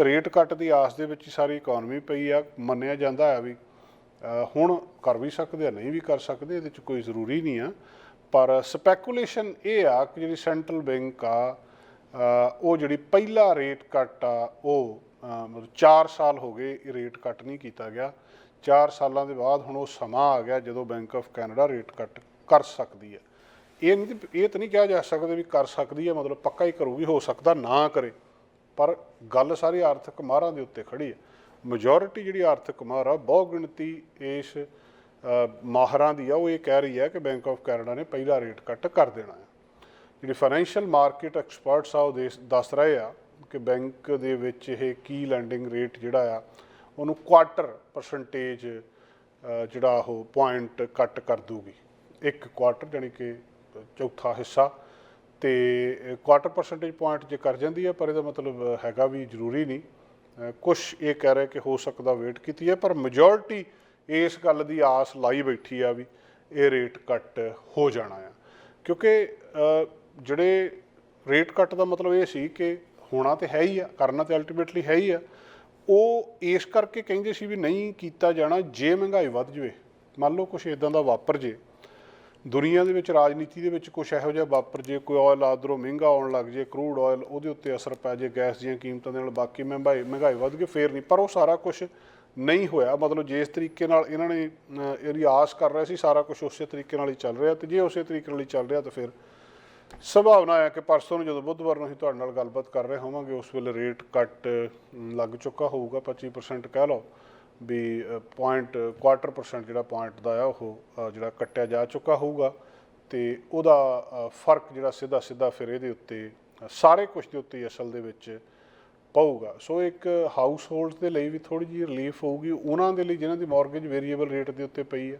ਤੇ ਰੇਟ ਕੱਟ ਦੀ ਆਸ ਦੇ ਵਿੱਚ ਹੀ ਸਾਰੀ ਇਕਨੋਮੀ ਪਈ ਆ, ਮੰਨਿਆ ਜਾਂਦਾ ਆ ਵੀ ਹੁਣ ਕਰ ਵੀ ਸਕਦੇ ਆ, ਨਹੀਂ ਵੀ ਕਰ ਸਕਦੇ, ਇਹਦੇ ਚ ਕੋਈ ਜ਼ਰੂਰੀ ਨਹੀਂ ਆ। ਪਰ ਸਪੈਕੂਲੇਸ਼ਨ ਇਹ ਆ ਕਿ ਜਿਹੜੀ ਸੈਂਟਰਲ ਬੈਂਕ ਆ ਉਹ ਜਿਹੜੀ ਪਹਿਲਾ ਰੇਟ ਕੱਟ ਆ, ਉਹ ਮਤਲਬ 4 ਸਾਲ ਹੋ ਗਏ ਇਹ ਰੇਟ ਕੱਟ ਨਹੀਂ ਕੀਤਾ ਗਿਆ। 4 ਸਾਲਾਂ ਦੇ ਬਾਅਦ ਹੁਣ ਉਹ ਸਮਾਂ ਆ ਗਿਆ ਜਦੋਂ ਬੈਂਕ ਆਫ ਕੈਨੇਡਾ ਰੇਟ ਕੱਟ ਕਰ ਸਕਦੀ ਹੈ ਇਹ ਨਹੀਂ, ਇਹ ਤਾਂ ਨਹੀਂ ਕਿਹਾ ਜਾ ਸਕਦਾ ਵੀ ਕਰ ਸਕਦੀ ਹੈ ਮਤਲਬ ਪੱਕਾ ਹੀ ਕਰੂਗੀ ਹੋ ਸਕਦਾ ਨਾ ਕਰੇ। ਪਰ ਗੱਲ ਸਾਰੀ ਆਰਥਿਕ ਮਾਹਰਾਂ ਦੇ ਉੱਤੇ ਖੜੀ ਹੈ। ਮੈਜੋਰਿਟੀ ਜਿਹੜੀ ਆਰਥਿਕ ਮਾਹਰ ਆ ਬਹੁ ਗਿਣਤੀ ਇਸ ਅ, ਮਾਹਰਾਂ ਦੀ ਆ ਉਹ ਇਹ ਕਹਿ ਰਹੀ ਹੈ ਕਿ ਬੈਂਕ ਆਫ ਕੈਨੇਡਾ ਨੇ ਪਹਿਲਾ ਰੇਟ ਕੱਟ ਕਰ ਦੇਣਾ ਹੈ। ਜਿਹੜੀ ਫਾਈਨੈਂਸ਼ੀਅਲ ਮਾਰਕੀਟ ਐਕਸਪਰਟਸ ਆ ਉਹ ਦੇਸ- ਦੱਸ ਰਹੇ ਆ ਕਿ ਬੈਂਕ ਦੇ ਵਿੱਚ ਇਹ ਕੀ ਲੈਂਡਿੰਗ ਰੇਟ ਜਿਹੜਾ ਆ ਉਹਨੂੰ ਕੁਆਟਰ ਪਰਸੈਂਟੇਜ ਜਿਹੜਾ ਉਹ ਪੁਆਇੰਟ ਕੱਟ ਕਰ ਦੂਗੀ ਇੱਕ ਕੁਆਟਰ ਜਾਨੀ ਕਿ ਚੌਥਾ ਹਿੱਸਾ। ਤੇ ਕੁਆਟਰ ਪਰਸੈਂਟੇਜ ਪੁਆਇੰਟ ਜੇ ਕਰ ਜਾਂਦੀ ਹੈ, ਪਰ ਇਹਦਾ ਮਤਲਬ ਹੈਗਾ ਵੀ ਜ਼ਰੂਰੀ ਨਹੀਂ। ਕੁਝ ਇਹ ਕਹਿ ਰਿਹਾ ਕਿ ਹੋ ਸਕਦਾ ਵੇਟ ਕੀਤੀ ਹੈ, ਪਰ ਮੈਜੋਰਟੀ ਇਸ ਗੱਲ ਦੀ ਆਸ ਲਾਈ ਬੈਠੀ ਆ ਵੀ ਇਹ ਰੇਟ ਕੱਟ ਹੋ ਜਾਣਾ ਆ। ਕਿਉਂਕਿ ਜਿਹੜੇ ਰੇਟ ਕੱਟ ਦਾ ਮਤਲਬ ਇਹ ਸੀ ਕਿ ਹੋਣਾ ਤੇ ਹੈ ਹੀ ਆ, ਕਰਨਾ ਤੇ ਅਲਟੀਮੇਟਲੀ ਹੈ ਹੀ ਆ। ਉਹ ਇਸ ਕਰਕੇ ਕਹਿੰਦੇ ਸੀ ਵੀ ਨਹੀਂ ਕੀਤਾ ਜਾਣਾ, ਜੇ ਮਹਿੰਗਾਈ ਵੱਧ ਜਾਵੇ, ਮੰਨ ਲਓ ਕੁਝ ਇਦਾਂ ਦਾ ਵਾਪਰ ਜੇ ਦੁਨੀਆ ਦੇ ਵਿੱਚ, ਰਾਜਨੀਤੀ ਦੇ ਵਿੱਚ ਕੁਝ ਇਹੋ ਜਿਹਾ ਵਾਪਰ, ਜੇ ਕੋਈ ਆਇਲ ਆਦਰੋਂ ਮਹਿੰਗਾ ਆਉਣ ਲੱਗ ਜੇ ਕਰੂਡ ਆਇਲ ਉਹਦੇ ਉੱਤੇ ਅਸਰ ਪੈ ਜੇ ਗੈਸ ਦੀਆਂ ਕੀਮਤਾਂ ਦੇ ਨਾਲ ਬਾਕੀ ਮਹਿੰਗਾਈ ਮਹਿੰਗਾਈ ਵੱਧ ਗਈ, ਫੇਰ ਨਹੀਂ। ਪਰ ਉਹ ਸਾਰਾ ਕੁਝ ਨਹੀਂ ਹੋਇਆ। ਮਤਲਬ ਜਿਸ ਤਰੀਕੇ ਨਾਲ ਇਹਨਾਂ ਨੇ ਇਹਦੀ ਆਸ ਕਰ ਰਿਹਾ ਸੀ, ਸਾਰਾ ਕੁਝ ਉਸੇ ਤਰੀਕੇ ਨਾਲ ਹੀ ਚੱਲ ਰਿਹਾ ਤੇ ਜੇ ਉਸੇ ਤਰੀਕੇ ਨਾਲ ਹੀ ਚੱਲ ਰਿਹਾ ਤਾਂ ਫਿਰ ਸੰਭਾਵਨਾ ਹੈ ਕਿ ਪਰਸੋਂ ਨੂੰ ਜਦੋਂ ਬੁੱਧਵਾਰ ਨੂੰ ਅਸੀਂ ਤੁਹਾਡੇ ਨਾਲ ਗੱਲਬਾਤ ਕਰ ਰਹੇ ਹੋਵਾਂਗੇ, ਉਸ ਵੇਲੇ ਰੇਟ ਕੱਟ ਲੱਗ ਚੁੱਕਾ ਹੋਊਗਾ 25% ਕਹਿ ਲਓ। ਵੀ ਪੁਆਇੰਟ ਕੁਆਟਰ ਪਰਸੈਂਟ ਜਿਹੜਾ ਪੁਆਇੰਟ ਦਾ ਆ, ਉਹ ਜਿਹੜਾ ਕੱਟਿਆ ਜਾ ਚੁੱਕਾ ਹੋਊਗਾ ਤੇ ਉਹਦਾ ਫ਼ਰਕ ਜਿਹੜਾ ਸਿੱਧਾ ਸਿੱਧਾ ਫਿਰ ਇਹਦੇ ਉੱਤੇ ਸਾਰੇ ਕੁਝ ਦੇ ਉੱਤੇ ਹੀ ਅਸਲ ਦੇ ਵਿੱਚ ਪਊਗਾ। ਸੋ ਇੱਕ ਹਾਊਸ ਹੋਲਡ ਦੇ ਲਈ ਵੀ ਥੋੜੀ ਜਿਹੀ ਰਿਲੀਫ ਹੋਊਗੀ। ਉਹਨਾਂ ਦੇ ਲਈ ਜਿਨ੍ਹਾਂ ਦੀ ਮਾਰਗੇਜ ਵੇਰੀਏਬਲ ਰੇਟ ਦੇ ਉੱਤੇ ਪਈ ਹੈ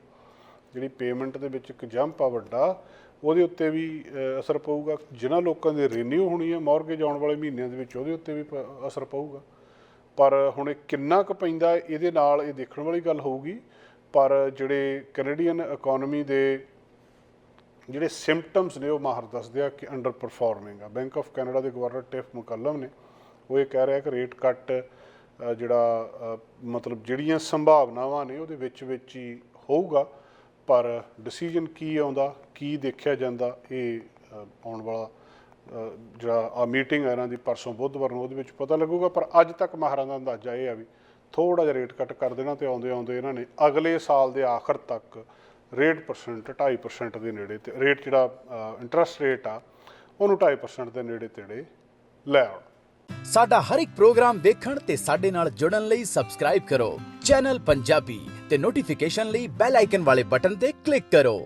ਜਿਹੜੀ ਪੇਮੈਂਟ ਦੇ ਵਿੱਚ ਇੱਕ ਜੰਪ ਆ ਵੱਡਾ, ਉਹਦੇ ਉੱਤੇ ਵੀ ਅਸਰ ਪਊਗਾ। ਜਿਨ੍ਹਾਂ ਲੋਕਾਂ ਦੀ ਰੀਨਿਊ ਹੋਣੀ ਹੈ ਮਾਰਗੇਜ ਆਉਣ ਵਾਲੇ ਮਹੀਨਿਆਂ ਦੇ ਵਿੱਚ ਉਹਦੇ ਉੱਤੇ ਵੀ ਪ- ਅਸਰ ਪਊਗਾ। ਪਰ ਹੁਣ ਇਹ ਕਿੰਨਾ ਕੁ ਪੈਂਦਾ ਇਹਦੇ ਨਾਲ ਇਹ ਦੇਖਣ ਵਾਲੀ ਗੱਲ ਹੋਊਗੀ। ਪਰ ਜਿਹੜੇ ਕੈਨੇਡੀਅਨ ਇਕਨੋਮੀ ਦੇ ਜਿਹੜੇ ਸਿੰਪਟਮਸ ਨੇ, ਉਹ ਮਾਹਰ ਦੱਸਦੇ ਆ ਕਿ ਅੰਡਰ ਪਰਫਾਰਮਿੰਗ ਆ। ਬੈਂਕ ਆਫ ਕੈਨੇਡਾ ਦੇ ਗਵਰਨਰ ਟਿਫ ਮੁਕੱਲਮ ਨੇ, ਉਹ ਇਹ ਕਹਿ ਰਿਹਾ ਕਿ ਰੇਟ ਕੱਟ ਜਿਹੜਾ ਮਤਲਬ ਜਿਹੜੀਆਂ ਸੰਭਾਵਨਾਵਾਂ ਨੇ, ਉਹਦੇ ਵਿੱਚ ਵਿੱਚ ਹੀ ਹੋਊਗਾ। ਪਰ ਡਿਸੀਜਨ ਕੀ ਆਉਂਦਾ, ਕੀ ਦੇਖਿਆ ਜਾਂਦਾ, ਇਹ ਆਉਣ ਵਾਲਾ ਜਿਹੜਾ ਆ ਮੀਟਿੰਗ ਹੈ ਇਹਨਾਂ ਦੀ ਪਰਸੋਂ ਬੁੱਧਵਾਰ ਨੂੰ, ਉਹਦੇ ਵਿੱਚ ਪਤਾ ਲੱਗੂਗਾ, ਪਰ ਅੱਜ ਤੱਕ ਮਾਹਰਾਂ ਦਾ ਅੰਦਾਜ਼ਾ ਇਹ ਆ ਵੀ ਥੋੜਾ ਜਿਹਾ ਰੇਟ ਕੱਟ ਕਰ ਦੇਣਾ ਤੇ ਆਉਂਦੇ ਆਉਂਦੇ ਇਹਨਾਂ ਨੇ ਅਗਲੇ ਸਾਲ ਦੇ ਆਖਰ ਤੱਕ ਰੇਟ ਪਰਸੈਂਟ 2.5% ਦੇ ਨੇੜੇ ਤੇ ਰੇਟ ਜਿਹੜਾ ਇੰਟਰਸਟ ਰੇਟ ਆ, ਉਹਨੂੰ 2.5% ਦੇ ਨੇੜੇ ਤੇੜੇ ਲੈ ਆਉਣ। ਸਾਡਾ ਹਰ ਇੱਕ ਪ੍ਰੋਗਰਾਮ ਦੇਖਣ ਤੇ ਸਾਡੇ ਨਾਲ ਜੁੜਨ ਲਈ ਸਬਸਕ੍ਰਾਈਬ ਕਰੋ। ਚੈਨਲ ਪੰਜਾਬੀ ਤੇ ਨੋਟੀਫਿਕੇਸ਼ਨ ਲਈ ਬੈਲ ਆਈਕਨ ਵਾਲੇ ਬਟਨ ਤੇ ਕਲਿੱਕ ਕਰੋ।